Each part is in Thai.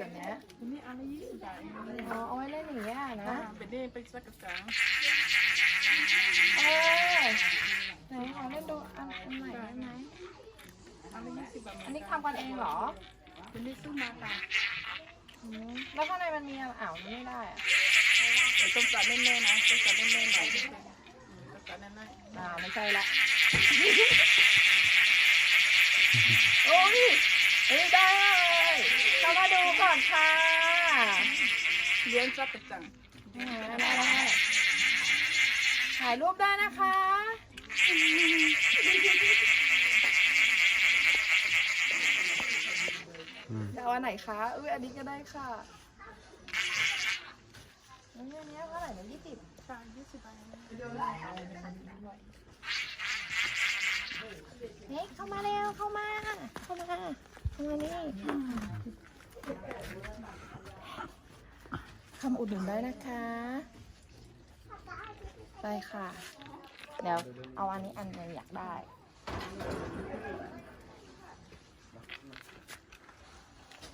แบบเนี้ยอันนี้อันละยี่สิบบาทอ๋อเอาไว้เล่นอย่างเงี้ยนะ เป็นนี่เป็นสักกระสังเออไหนขอเล่นดูอันอันไหนได้ไหมอันละยี่สิบบาทอันนี้ทำกันเองเหรอเป็นนี่ซื้อมาค่ะอืมแล้วข้างในมันมีอะไรอ้าวมันไม่ได้อะเดี๋ยวต้องจัดแน่ๆนะต้องจัดแน่ๆหน่อยต้องจัดแน่อ่าไม่ใช่ละโอ้ยเฮ้ยได้เลยเรามาดู ก่อนค่ะๆเลี้ยงสักกระสังอ่าได้ได้ถ่ายรูปได้นะคะ จะเอาอันไหนคะอุ้ยอันนี้ก็ได้ค่ะอันนี้อันนี้เท่าไหร่นะยี่สิบใช่ยี่สิบบาทเฮ้ยเข้ามาเร็วเข้ามา เข้ามาเข้ามานี่ คำอุดหนุนได้นะคะ ได้ค่ะ เดี๋ยวเอาอันนี้อันหนึงอยากได้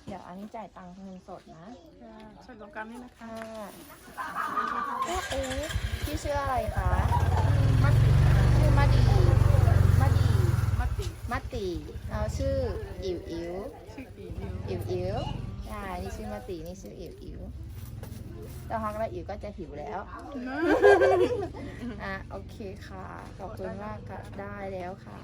เดี๋ยวอันนี้จ่ายตังค์เงินสดนะใช่ตรงกลางนี่นะคะค่ะโอ้โหพี่ชื่ออะไรคะมัดติชื่อมาดี มาดี มัดติมาตีเราชื่ออิ๋วอิ๋วชื่อปีนิวอิ๋วอิ๋วใช่นี่ชื่อมาตีนี่ชื่ออิ๋วอิ๋ว แต่ฮักและอิ๋วก็จะหิวแล้ว อะโอเคค่ะ ขอบคุณมากค่ะ ได้แล้วค่ะ